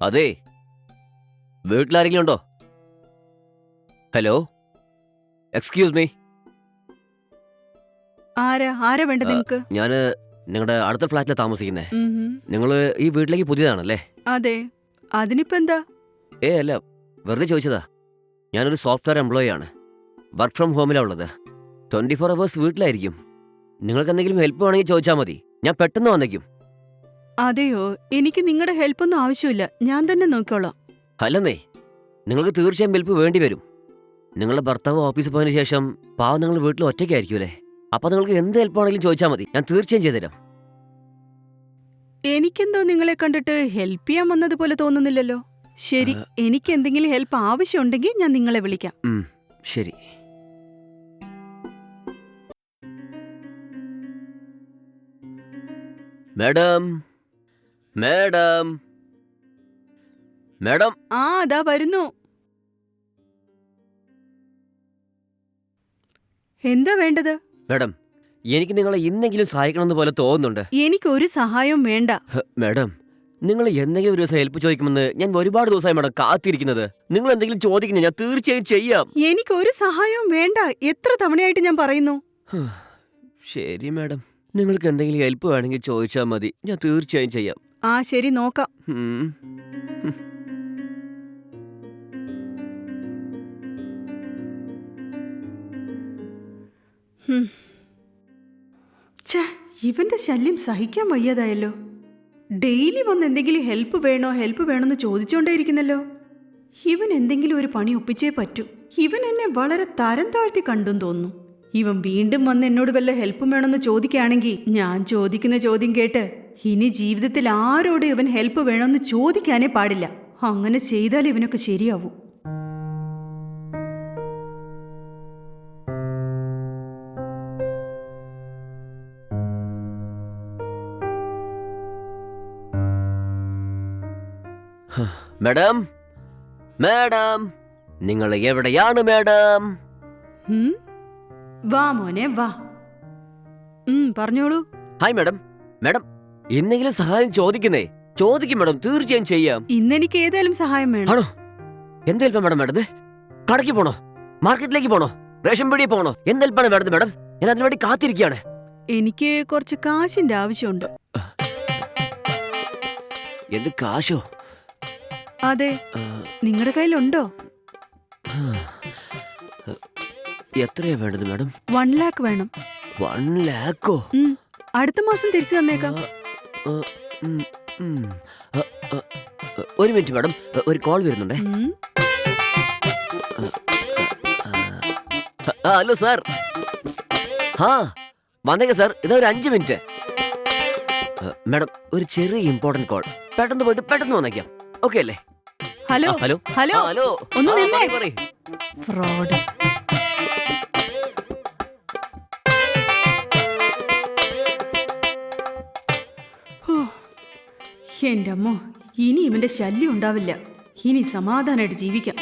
അതെ. വീട്ടിലാരെങ്കിലും ഉണ്ടോ hello? Excuse me ആരാ? ആരാ വേണ്ട നിങ്ങക്ക്? ഞാൻ നിങ്ങളുടെ അടുത്ത ഫ്ലാറ്റിലാണ് താമസിക്കുന്നേ. നിങ്ങൾ ഈ വീട്ടിലേക്ക് പുതിയതാണല്ലേ? അതെ. അതിനിപ്പോ എന്താ? ഏ അല്ല വെറുതെ ചോദിച്ചതാ. ഞാനൊരു സോഫ്റ്റ്വെയർ എംപ്ലോയി ആണ് വർക്ക് ഫ്രം ഹോമിലാണ് ഉള്ളത്. ട്വന്റി ഫോർ അവേഴ്സ് വീട്ടിലായിരിക്കും. നിങ്ങൾക്ക് എന്തെങ്കിലും ഹെൽപ്പ് വേണമെങ്കിൽ ചോദിച്ചാൽ മതി. ഞാൻ പെട്ടെന്ന് വന്നേക്കും. അതെയോ? എനിക്ക് നിങ്ങളുടെ ഹെൽപ്പൊന്നും ആവശ്യമില്ല. ഞാൻ തന്നെ നോക്കിക്കോളാം. അല്ലെന്നേ നിങ്ങൾക്ക് തീർച്ചയായും ഹെൽപ്പ് വേണ്ടി വരും. നിങ്ങളുടെ ഭർത്താവ് ഓഫീസിൽ പോയതിനു ശേഷം പാവം നിങ്ങൾ വീട്ടിൽ ഒറ്റയ്ക്കായിരിക്കുമല്ലേ അപ്പൊ നിങ്ങൾക്ക് എന്ത് ഹെൽപ്പ് ആണെങ്കിലും ചോദിച്ചാൽ മതി. ഞാൻ തീർച്ചയായും ചെയ്തുതരാം എനിക്കെന്തോ നിങ്ങളെ കണ്ടിട്ട് ഹെൽപ്പ് ചെയ്യാൻ വന്നതുപോലെ തോന്നുന്നില്ലല്ലോ. ശരി എനിക്ക് എന്തെങ്കിലും ഹെൽപ്പ് ആവശ്യമുണ്ടെങ്കിൽ ഞാൻ നിങ്ങളെ വിളിക്കാം. ശരി. Madam madam. മാഡം. ആ അതാ വരുന്നു. എന്താ വേണ്ടത്? മാഡം എനിക്ക് നിങ്ങളെ ഇന്നെങ്കിലും സഹായിക്കണമെന്ന് പോലെ തോന്നുന്നുണ്ട്. എനിക്ക് ഒരു സഹായവും വേണ്ട. ഹ, മാഡം നിങ്ങൾ എന്തെങ്കിലും ഒരു ദിവസം ഹെൽപ്പ് ചോദിക്കുമെന്ന് ഞാൻ ഒരുപാട് ദിവസമായി മാഡം കാത്തിരിക്കുന്നത്. നിങ്ങൾ എന്തെങ്കിലും ചോദിക്കുന്നത് ഞാൻ തീർച്ചയായും ചെയ്യാം. എനിക്ക് ഒരു സഹായവും വേണ്ട. എത്ര തവണയായിട്ട് ഞാൻ പറയുന്നു? ശരി മാഡം. നിങ്ങൾക്ക് എന്തെങ്കിലും ഹെൽപ്പ് വേണമെങ്കിൽ ചോദിച്ചാൽ മതി. ഞാൻ തീർച്ചയായും ചെയ്യാം. ആ ശരി നോക്കാം. ഇവന്റെ ശല്യം സഹിക്കാൻ വയ്യാതായല്ലോ. ഡെയിലി വന്ന് എന്തെങ്കിലും ഹെൽപ്പ് വേണോ ഹെൽപ്പ് വേണോന്ന് ചോദിച്ചുകൊണ്ടേയിരിക്കുന്നല്ലോ ഇവൻ എന്തെങ്കിലും ഒരു പണി ഒപ്പിച്ചേ പറ്റൂ. ഇവൻ എന്നെ വളരെ തരം താഴ്ത്തി കണ്ടും തോന്നുന്നു. ഇവൻ വീണ്ടും വന്ന് എന്നോട് വല്ല ഹെൽപ്പും വേണമെന്ന് ചോദിക്കുകയാണെങ്കിൽ ഞാൻ ചോദിക്കുന്ന ചോദ്യം കേട്ട് ഇനി ജീവിതത്തിൽ ആരോട് ഇവൻ ഹെൽപ്പ് വേണമെന്ന് ചോദിക്കാനേ പാടില്ല. അങ്ങനെ ചെയ്താൽ ഇവനൊക്കെ ശരിയാവും. മാഡം മാഡം നിങ്ങൾ എവിടെയാണ് മാഡം? വാ മോനെ വാ. പറഞ്ഞോളൂ. ഹായ് മാഡം മാഡം എന്തെങ്കിലും സഹായം ചോദിക്കുന്നേ? ചോദിക്കും മാഡം തീർച്ചയായും ചെയ്യാം. ഇന്ന് എനിക്ക് ഏതായാലും സഹായം വേണം. ആണോ? എന്ത് ഹെൽപ്പാ മാഡം വേണ്ടത്? കടയ്ക്ക് പോണോ? മാർക്കറ്റിലേക്ക് പോണോ? റേഷൻ പീടിയെ പോണോ? എന്തേൽപ്പാണ് വേണ്ടത് മാഡം? ഞാൻ അതിനുവേണ്ടി കാത്തിരിക്കുകയാണ്. എനിക്ക് കുറച്ച് കാശിന്റെ ആവശ്യമുണ്ട്. എന്ത് കാശോ? അതെ. നിങ്ങളുടെ കയ്യിലുണ്ടോ. എത്രയാ വേണ്ടത് മാഡം? വൺ ലാക്ക് വേണം. വൺ ലാക്കോ? അടുത്ത മാസം തിരിച്ചു തന്നേക്കാം. ഒരു മിനിറ്റ് മാഡം. ഒരു കോൾ വരുന്നുണ്ടേ. Hello sir. ആ വന്നേക്ക സാർ. ഇതാ ഒരു അഞ്ച് മിനിറ്റ്. മാഡം ഒരു ചെറിയ ഇമ്പോർട്ടന്റ് കോൾ പെട്ടെന്ന് പോയിട്ട് പെട്ടെന്ന് വന്നേക്കാം. ഓക്കെ അല്ലേ? Hello. Hello. Hello. Hello. Fraud എന്റെ അമ്മോ ഇനി ഇവന്റെ ശല്യം ഉണ്ടാവില്ല. ഇനി സമാധാനമായിട്ട് ജീവിക്കാം.